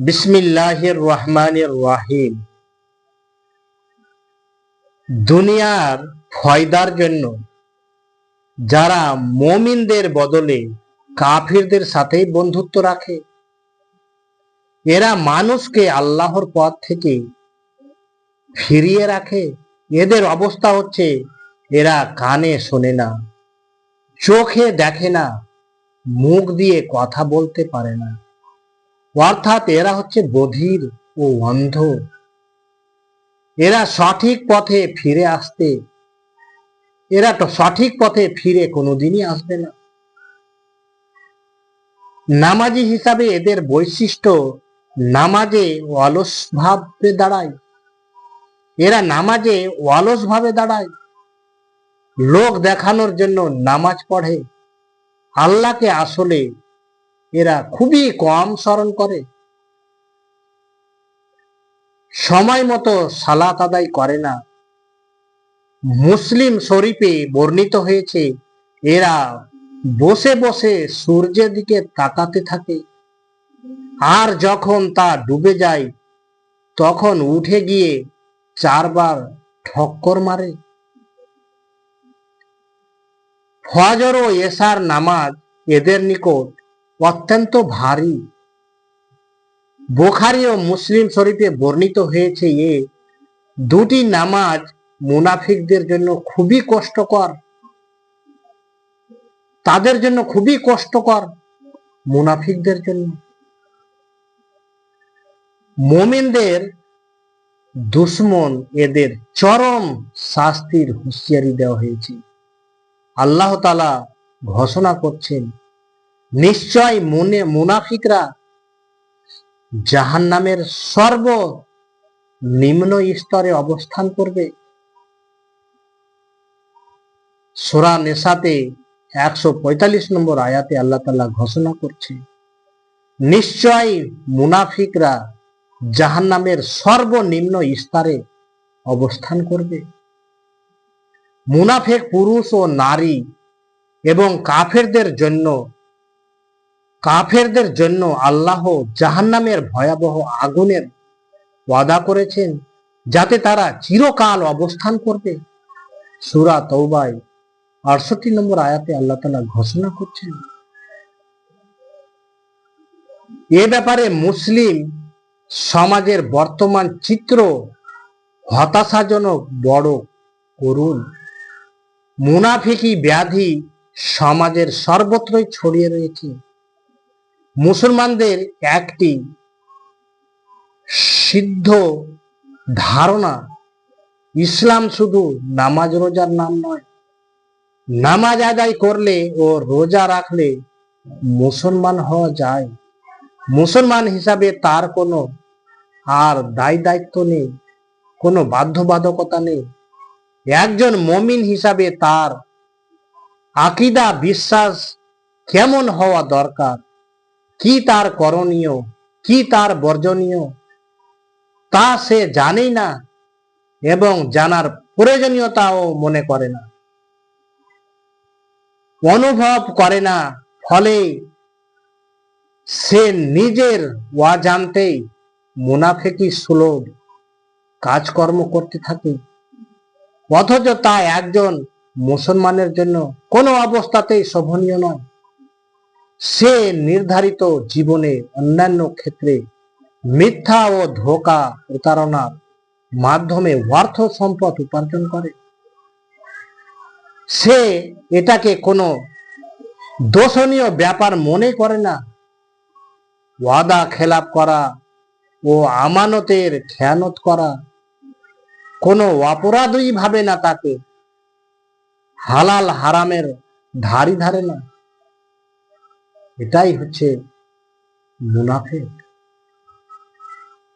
বিসমিল্লাহির রহমানির রাহিম। দুনিয়ার ফয়দার জন্য যারা মমিনদের বদলে কাফিরদের সাথেই বন্ধুত্ব রাখে, এরা মানুষকে আল্লাহর পথ থেকে ফিরিয়ে রাখে। এদের অবস্থা হচ্ছে, এরা কানে শোনে না, চোখে দেখে না, মুখ দিয়ে কথা বলতে পারে না। অর্থাৎ এরা হচ্ছে বধির ও অন্ধ। এরা সঠিক পথে ফিরে আসতে, এরা তো সঠিক পথে ফিরে কোনোদিনই আসবে না। নামাজি হিসাবে এদের বৈশিষ্ট্য নামাজে অলস ভাবে দাঁড়ায়। এরা নামাজে অলস ভাবে দাঁড়ায়। লোক দেখানোর জন্য নামাজ পড়ে। আল্লাহকে আসলে এরা খুবই কম স্মরণ করে। সময় মতো সালাত আদায় করে না। মুসলিম শরীফে বর্ণিত হয়েছে, এরা বসে বসে সূর্যের দিকে তাকাতে থাকে। আর যখন তা ডুবে যায়, তখন উঠে গিয়ে চারবার ঠক্কর মারে। ফজর ও এশার নামাজ এদের নিকট অত্যন্ত ভারী। বোখারি ও মুসলিম শরীফে বর্ণিত হয়েছে এ, দুটি নামাজ মুনাফিকদের জন্য খুবই কষ্টকর। তাদের জন্য খুবই কষ্টকর মুনাফিকদের জন্য। মোমিনদের দুশ্মন এদের চরম শাস্তির হুঁশিয়ারি দেওয়া হয়েছে। আল্লাহ তালা ঘোষণা করছেন নিশ্চয় মনে, মুনাফিকরা জাহান নামের সর্ব নিম্ন স্তরে অবস্থান করবে। সোরা নেশাতে একশো পঁয়তাল্লিশ নম্বর আয়াতে আল্লাহ তালা ঘোষণা করছে, নিশ্চয় মুনাফিকরা জাহান নামের সর্বনিম্ন স্তরে অবস্থান করবে। মুনাফেক পুরুষ ও নারী এবং কাফেরদের জন্য কাফেরদের জন্য আল্লাহ জাহান্নামের ভয়াবহ আগুনের ওয়াদা করেছেন, যাতে তারা চিরকাল অবস্থান করবে। সুরা তৌবাই আটষট্টি নম্বর আয়াতে আল্লাহ তালা ঘোষণা করছেন, এ ব্যাপারে মুসলিম সমাজের বর্তমান চিত্র হতাশাজনক বড় করুন। মুনাফিকি ব্যাধি সমাজের সর্বত্রই ছড়িয়ে রয়েছে। মুসলমানদের একটি সিদ্ধ ধারণা, ইসলাম শুধু নামাজ রোজার নাম নয়। নামাজ আদায় করলে ও রোজা রাখলে মুসলমান হওয়া যায়। মুসলমান হিসাবে তার কোনো আর দায় দায়িত্ব নেই, কোনো বাধ্যবাধকতা নেই। একজন মমিন হিসাবে তার আকিদা, বিশ্বাস কেমন হওয়া দরকার? কি তার করণীয়, কি তার বর্জনীয়, তা সে জানেই না এবং জানার প্রয়োজনীয়তাও মনে করে না। অনুভব করে না, ফলে সে নিজের জানতেই মুনাফেকি সুলভ কাজকর্ম করতে থাকে। অথচ তা একজন মুসলমানের জন্য কোনো অবস্থাতেই শোভনীয় নয়। সে নির্ধারিত জীবনে অন্যান্য ক্ষেত্রে মিথ্যা ও ধোকা প্রতারণার মাধ্যমে অর্থ সম্পদ উপার্জন করে। সে এটাকে কোনো দোষণীয় ব্যাপার মনে করে না। ওয়াদা খেলাপ করা ও আমানতের খেয়ানত করা কোনো অপরাধই ভাবে না তাকে। হালাল হারামের ধারি ধারে না। এটাই হচ্ছে মুনাফেক।